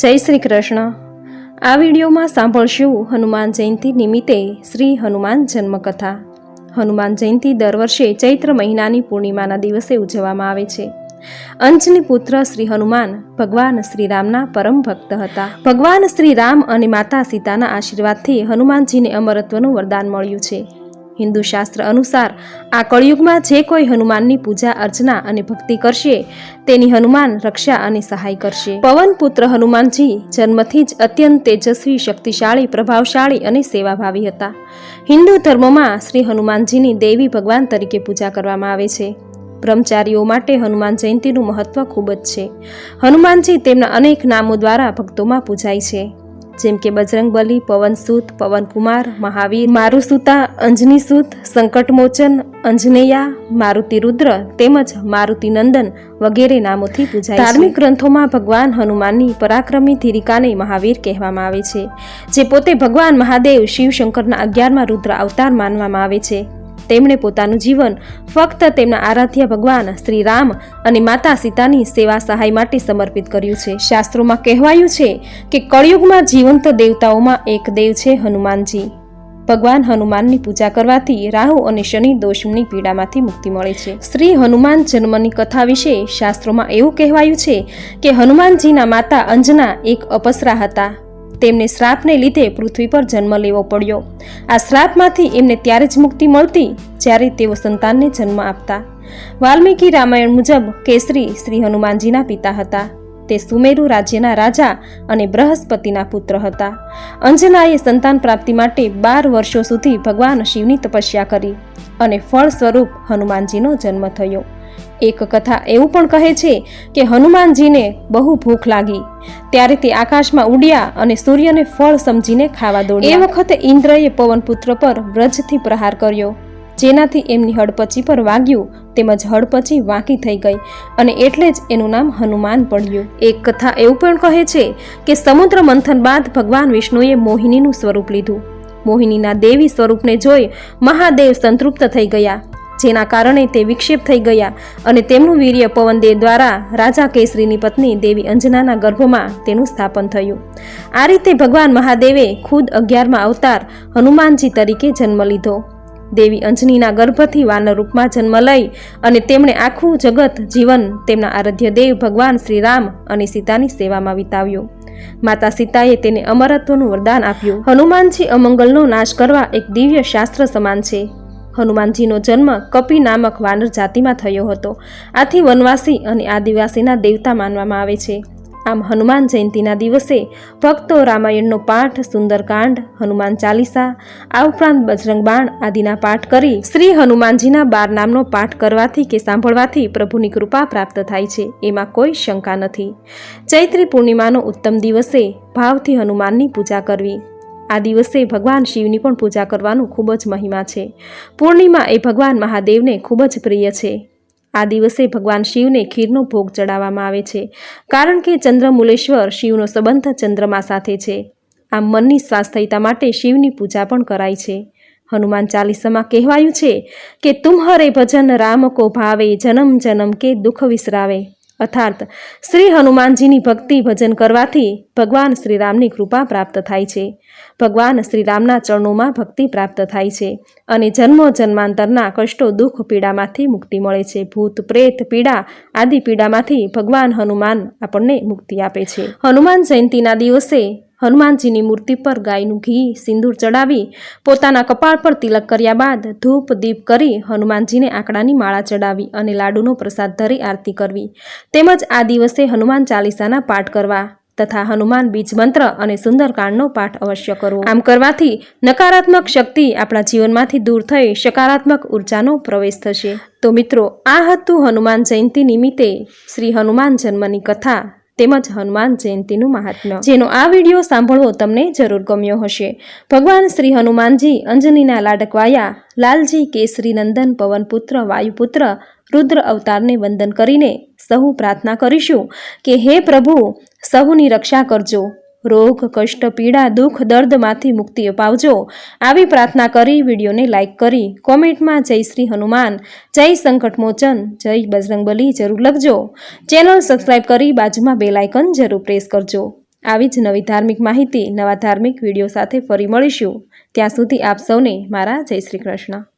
જય શ્રી કૃષ્ણ. આ વિડીયોમાં સાંભળશું હનુમાન જયંતિ નિમિત્તે શ્રી હનુમાન જન્મકથા. હનુમાન જયંતિ દર વર્ષે ચૈત્ર મહિનાની પૂર્ણિમાના દિવસે ઉજવવામાં આવે છે. અંજની પુત્ર શ્રી હનુમાન ભગવાન શ્રી રામના પરમ ભક્ત હતા. ભગવાન શ્રી રામ અને માતા સીતાના આશીર્વાદથી હનુમાનજીને અમરત્વનું વરદાન મળ્યું છે. હિન્દુ શાસ્ત્ર અનુસાર આ કળયુગમાં જે કોઈ હનુમાનની પૂજા, અર્ચના અને ભક્તિ કરશે, તેની હનુમાન રક્ષા અને સહાય કરશે. પવન પુત્ર હનુમાનજી જન્મથી જ અત્યંત તેજસ્વી, શક્તિશાળી, પ્રભાવશાળી અને સેવાભાવી હતા. હિન્દુ ધર્મમાં શ્રી હનુમાનજીની દેવી ભગવાન તરીકે પૂજા કરવામાં આવે છે. બ્રહ્મચારીઓ માટે હનુમાન જયંતિનું મહત્વ ખૂબ જ છે. હનુમાનજી તેમના અનેક નામો દ્વારા ભક્તોમાં પૂજાય છે. જેમ કે બજરંગબલી પવનસૂત પવનકુમાર મહાવીર, મારુસુતા અંજનીસૂત સંકટમોચન અંજનેયા, મારુતિ રુદ્ર તેમજ મારુતિ નંદન વગેરે નામોથી પૂજાય ધાર્મિક ગ્રંથોમાં ભગવાન હનુમાનની પરાક્રમી ધીરિકાને મહાવીર કહેવામાં આવે છે, જે પોતે ભગવાન મહાદેવ શિવશંકરના અગિયારમાં રુદ્ર અવતાર માનવામાં આવે છે. તેમણે પોતાનું જીવન ફક્ત તેમના આરાધ્ય ભગવાન શ્રી રામ અને માતા સીતાની સેવા સહાય માટે સમર્પિત કર્યું છે. શાસ્ત્રોમાં કહેવાયું છે કે કળયુગમાં જીવંત દેવતાઓમાં એક દેવ છે હનુમાનજી. ભગવાન હનુમાનની પૂજા કરવાથી રાહુ અને શનિ દોષની પીડામાંથી મુક્તિ મળે છે. શ્રી હનુમાન જન્મની કથા વિશે શાસ્ત્રોમાં એવું કહેવાયું છે કે હનુમાનજીના માતા અંજના એક અપસરા હતા. તેમને શ્રાપને લીધે પૃથ્વી પર જન્મ લેવો પડ્યો. આ શ્રાપમાંથી એમને ત્યારે જ મુક્તિ મળતી જ્યારે તેઓ સંતાનને જન્મ આપતા. વાલ્મીકી રામાયણ મુજબ કેસરી શ્રી હનુમાનજીના પિતા હતા. તે સુમેરુ રાજ્યના રાજા અને બૃહસ્પતિના પુત્ર હતા. અંજનાએ સંતાન પ્રાપ્તિ માટે બાર વર્ષો સુધી ભગવાન શિવની તપસ્યા કરી અને ફળ સ્વરૂપ હનુમાનજીનો જન્મ થયો. એક કથા એવું પણ કહે છે કે હનુમાનજીને બહુ ભૂખ લાગી. ત્યારે તે આકાશમાં ઉડ્યા અને સૂર્યને ફળ સમજીને ખાવા દોડ્યા. એ વખતે ઇન્દ્રએ પવનપુત્ર પર વ્રજથી પ્રહાર કર્યો, જેનાથી એમની હડપચી પર વાગ્યું તેમજ હડપચી વાંકી થઈ ગઈ અને એટલે જ એનું નામ હનુમાન પડ્યું. એક કથા એવું પણ કહે છે કે સમુદ્ર મંથન બાદ ભગવાન વિષ્ણુએ મોહિનીનું સ્વરૂપ લીધું. મોહિનીના દેવી સ્વરૂપને જોઈ મહાદેવ સંતૃપ્ત થઈ ગયા. જેના કારણે તે વિક્ષેપ થઈ ગયા અને તેમનું વીર્ય પવનદેવ દ્વારા રાજા કેસરીની પત્ની દેવી અંજનાના ગર્ભમાં તેનું સ્થાપન થયું. આ રીતે ભગવાન મહાદેવે ખુદ અગિયારમાં અવતાર હનુમાનજી તરીકે જન્મ લીધો. દેવી અંજનીના ગર્ભથી વાનર રૂપમાં જન્મ લઈ અને તેમણે આખું જગત જીવન તેમના આરાધ્ય દેવ ભગવાન શ્રી રામ અને સીતાની સેવામાં વિતાવ્યું. માતા સીતાએ તેને અમરત્વનું વરદાન આપ્યું. હનુમાનજી અમંગલનો નાશ કરવા એક દિવ્ય શાસ્ત્ર સમાન છે. હનુમાનજીનો જન્મ કપી નામક વાનર જાતિમાં થયો હતો. આથી વનવાસી અને આદિવાસીના દેવતા માનવામાં આવે છે. આમ હનુમાન જયંતિના દિવસે ભક્તો રામાયણનો પાઠ, સુંદરકાંડ, હનુમાન ચાલીસા, આ ઉપરાંત બજરંગ બાણ આદિના પાઠ કરી શ્રી હનુમાનજીના બાર નામનો પાઠ કરવાથી કે સાંભળવાથી પ્રભુની કૃપા પ્રાપ્ત થાય છે. એમાં કોઈ શંકા નથી. ચૈત્રી પૂર્ણિમાનો ઉત્તમ દિવસે ભાવથી હનુમાનની પૂજા કરવી. આ દિવસે ભગવાન શિવની પણ પૂજા કરવાનું ખૂબ જ મહિમા છે. પૂર્ણિમા એ ભગવાન મહાદેવને ખૂબ જ પ્રિય છે. આ દિવસે ભગવાન શિવને ખીરનો ભોગ ચડાવવામાં આવે છે, કારણ કે ચંદ્રમુલેશ્વર શિવનો સંબંધ ચંદ્રમા સાથે છે. આમ મનની સ્વાસ્થ્યતા માટે શિવની પૂજા પણ કરાય છે. હનુમાન ચાલીસામાં કહેવાયું છે કે, તુમ્હરે ભજન રામ કો ભાવે, જન્મ જન્મ કે દુઃખ વિસરાવે. અર્થાત, શ્રી હનુમાનજીની ભક્તિ ભજન કરવાથી ભગવાન શ્રીરામની કૃપા પ્રાપ્ત થાય છે. ભગવાન શ્રીરામના ચરણોમાં ભક્તિ પ્રાપ્ત થાય છે અને જન્મો જન્માંતરના કષ્ટો, દુઃખ પીડામાંથી મુક્તિ મળે છે. ભૂત, પ્રેત, પીડા આદિ પીડામાંથી ભગવાન હનુમાન આપણને મુક્તિ આપે છે. હનુમાન જયંતિના દિવસે હનુમાનજીની મૂર્તિ પર ગાયનું ઘી, સિંદૂર ચડાવી, પોતાના કપાળ પર તિલક કર્યા બાદ ધૂપ, દીપ કરી હનુમાનજીને આંકડાની માળા ચડાવી અને લાડુનો પ્રસાદ ધરી આરતી કરવી. તેમજ આ દિવસે હનુમાન ચાલીસાના પાઠ કરવા તથા હનુમાન બીજ મંત્ર અને સુંદરકાંડનો પાઠ અવશ્ય કરવો. આમ કરવાથી નકારાત્મક શક્તિ આપણા જીવનમાંથી દૂર થઈ સકારાત્મક ઉર્જાનો પ્રવેશ થશે. તો મિત્રો, આ હતું હનુમાન જયંતિ નિમિત્તે શ્રી હનુમાન જન્મની કથા. તેમજ હનુમાન જયંતિનું મહાત્મ્ય. જેનો આ વીડિયો સાંભળવો તમને જરૂર ગમ્યો હશે. ભગવાન શ્રી હનુમાનજી, અંજનીના લાડકવાયા, લાલજી કેસરી નંદન, પવનપુત્ર, વાયુપુત્ર, રુદ્ર અવતારને વંદન કરીને સહુ પ્રાર્થના કરીશું કે હે પ્રભુ, સહુની રક્ષા કરજો. રોગ, કષ્ટ, પીડા, દુઃખ દર્દમાંથી મુક્તિ અપાવજો. આવી પ્રાર્થના કરી વિડીયોને લાઇક કરી, કોમેન્ટમાં જય શ્રી હનુમાન, જય સંકટમોચન જય બજરંગબલી જરૂર લખજો. ચેનલ સબસ્ક્રાઇબ કરી બાજુમાં બેલાયકન જરૂર પ્રેસ કરજો. આવી જ નવી ધાર્મિક માહિતી, નવા ધાર્મિક વીડિયો સાથે ફરી મળીશું. ત્યાં સુધી આપ સૌને મારા જય શ્રી કૃષ્ણ.